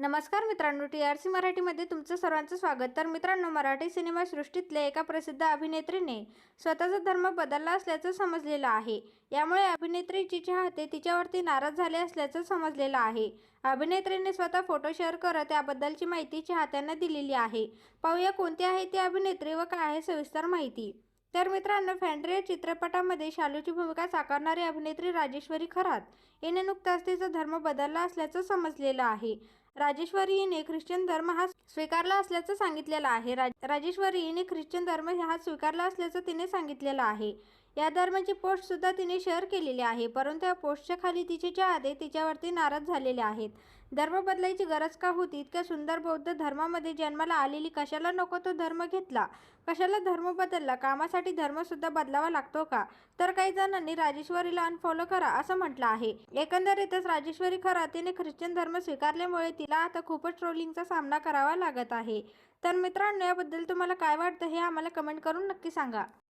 नमस्कार मित्रांनो T R C मराठीमध्ये तुमचं सर्वांचं स्वागत. तर मित्रांनो मराठी सिनेमासृष्टीतल्या एका प्रसिद्ध अभिनेत्रीने स्वतःचा धर्म बदलला असल्याचं समजलेलं आहे. यामुळे अभिनेत्रीची चाहते तिच्यावरती नाराज झाले असल्याचं समजलेलं आहे. अभिनेत्रीने स्वतः फोटो शेअर करत त्याबद्दलची माहिती चाहत्यांना दिलेली आहे. पाहूया कोणती आहे ती अभिनेत्री व काय आहे सविस्तर माहिती. तर मित्रांनो फॅन्ड्रिया चित्रपटामध्ये शालूची भूमिका साकारणारी अभिनेत्री राजेश्वरी खरात. हिने नुकताच तिचा धर्म बदलला असल्याचं समजलेलं आहे. राजेश्वरी हिने ख्रिश्चन धर्म हा स्वीकारला असल्याचं सांगितलेलं आहे. राजेश्वरी हिने ख्रिश्चन धर्म हा स्वीकारला असल्याचं तिने सांगितलेलं आहे. या धर्माची पोस्ट सुद्धा तिने शेअर केलेली आहे. परंतु या पोस्टच्या खाली तिचे चाहते तिच्यावरती नाराज झालेले आहेत. धर्म बदलायची गरज का होती? इतक्या सुंदर बौद्ध धर्मामध्ये जन्माला आलेली कशाला नको तो धर्म घेतला? कशाला धर्म बदलला? कामासाठी धर्मसुद्धा बदलावा लागतो का? तर काही जणांनी राजेश्वरीला अनफॉलो करा असं म्हटलं आहे. एकंदरीतच राजेश्वरी खरा तिने ख्रिश्चन धर्म स्वीकारल्यामुळे ती तिला आता खूपच ट्रोलिंगचा सामना करावा लागत आहे. तर मित्रांनो याबद्दल तुम्हाला काय वाटतं हे आम्हाला कमेंट करून नक्की सांगा.